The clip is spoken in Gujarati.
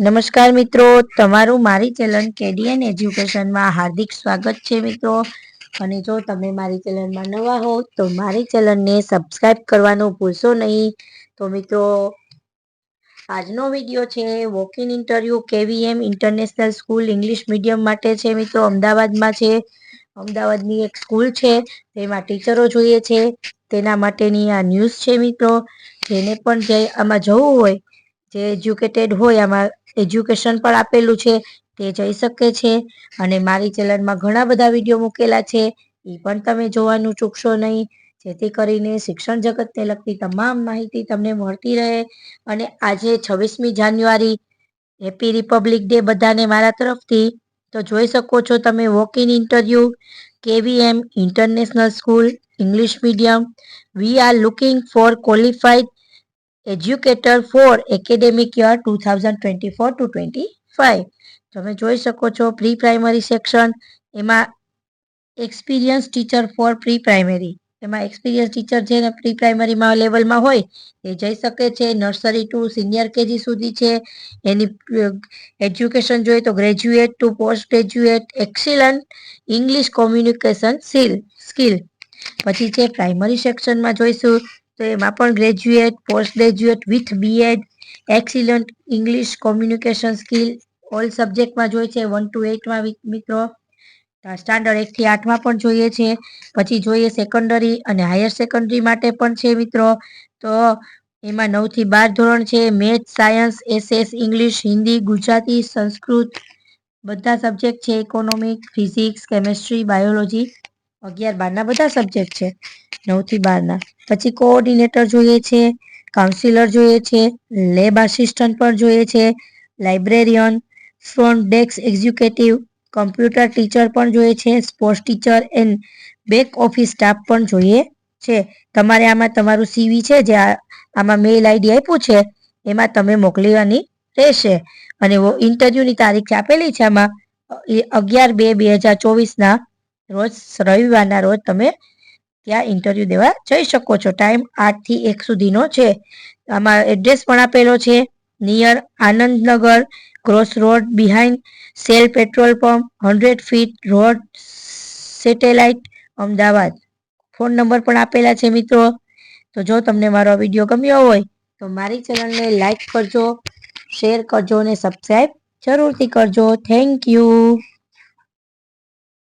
નમસ્કાર મિત્રો, તમારું મારી ચેનલ કેડીએન એજ્યુકેશનમાં હાર્દિક સ્વાગત છે મિત્રો. અને જો તમે મારી ચેનલમાં નવા હો, તો મારી ચેનલને સબસ્ક્રાઇબ કરવાનું ભૂલશો નહીં. તો મિત્રો, આજનો વીડિયો છે walk in interview KVM international school English medium માટે છે મિત્રો. અમદાવાદમાં છે. અમદાવાદની એક સ્કૂલ છે, તેમાં ટીચરો જોઈએ છે. તેના માટેની આ ન્યૂઝ છે મિત્રો. જેને પણ જે આમાં જવું હોય જે એજ્યુકેટેડ હોય, આમાં એજ્યુકેશન પણ આપેલું છે, તે જઈ શકે છે. અને મારી ચેનલમાં ઘણા બધા વીડિયો મૂકેલા છે એ પણ તમે જોવાનું ચૂકશો નહીં. જેથી કરીને શિક્ષણ જગતને લગતી તમામ માહિતી તમને મળતી રહે. અને આજે છવ્વીસમી જાન્યુઆરી હેપી રિપબ્લિક ડે બધાને મારા તરફથી. તો જોઈ શકો છો તમે walk in interview KVM international school English medium we are looking for qualified educator for academic year two thousand twenty four to twenty five તમે જોઈ શકો છો પ્રી પ્રાઇમરી સેક્શન એમાં experience teacher for pre primary એમાં એક્સપિરિયન્સ ટીચર જે પ્રી પ્રાઇમરીમાં લેવલમાં હોય, એ જઈ શકે છે. નર્સરી ટુ સિનિયર કેજી સુધી છે. એની એજ્યુકેશન જોઈએ તો graduate to post graduate excellent English communication skill skill પછી છે પ્રાઇમરી સેક્શનમાં જોઈશું. તો એમાં પણ graduate post graduate with BEd excellent English communication skill all સબ્જેક્ટમાં જોઈએ છે વન ટુ એટમાં મિત્રો. સ્ટાન્ડર્ડ એકથી આઠમાં પણ જોઈએ છે. પછી જોઈએ સેકન્ડરી અને હાયર સેકન્ડરી માટે પણ છે, મિત્રો. તો એમાં નવથી બાર ધોરણ છે math science SS English Hindi Gujarati, Sanskrit, બધા સબ્જેક્ટ છે ઇકોનોમિક ફિઝિક્સ કેમેસ્ટ્રી બાયોલોજી અગિયાર બારના બધા સબ્જેક્ટ છે. નવથી બારના. પછી કોઓર્ડિનેટર જોઈએ છે કાઉન્સિલર જોઈએ છે લેબ આસિસ્ટન્ટ પણ જોઈએ છે librarian front desk executive computer teacher પણ જોઈએ છે sports teacher and back office staff પણ જોઈએ છે. તમારે આમાં તમારું સીવી છે, જે આમાં મેઇલ આઈડી આપ્યું છે, એમાં તમે મોકલવાની રહેશે. અને ઇન્ટરવ્યુની તારીખ આપેલી છે આમાં અગિયાર બે બે હજાર ચોવીસના રોજ, રવિવારના રોજ તમે ત્યાં ઇન્ટરવ્યુ દેવા જઈ શકો છો. ટાઈમ આઠથી એક સુધીનો છે. આમાં એડ્રેસ પણ આપેલો છે. Near Anandnagar cross road behind Shell petrol pump hundred feet road Satellite Ahmedabad. Phone number પણ આપેલા છે મિત્રો. તો જો તમને મારો વીડિયો ગમ્યો હોય, તો મારી ચેનલને લાઈક કરજો શેર કરજો અને સબસ્ક્રાઈબ જરૂરથી કરજો. Thank you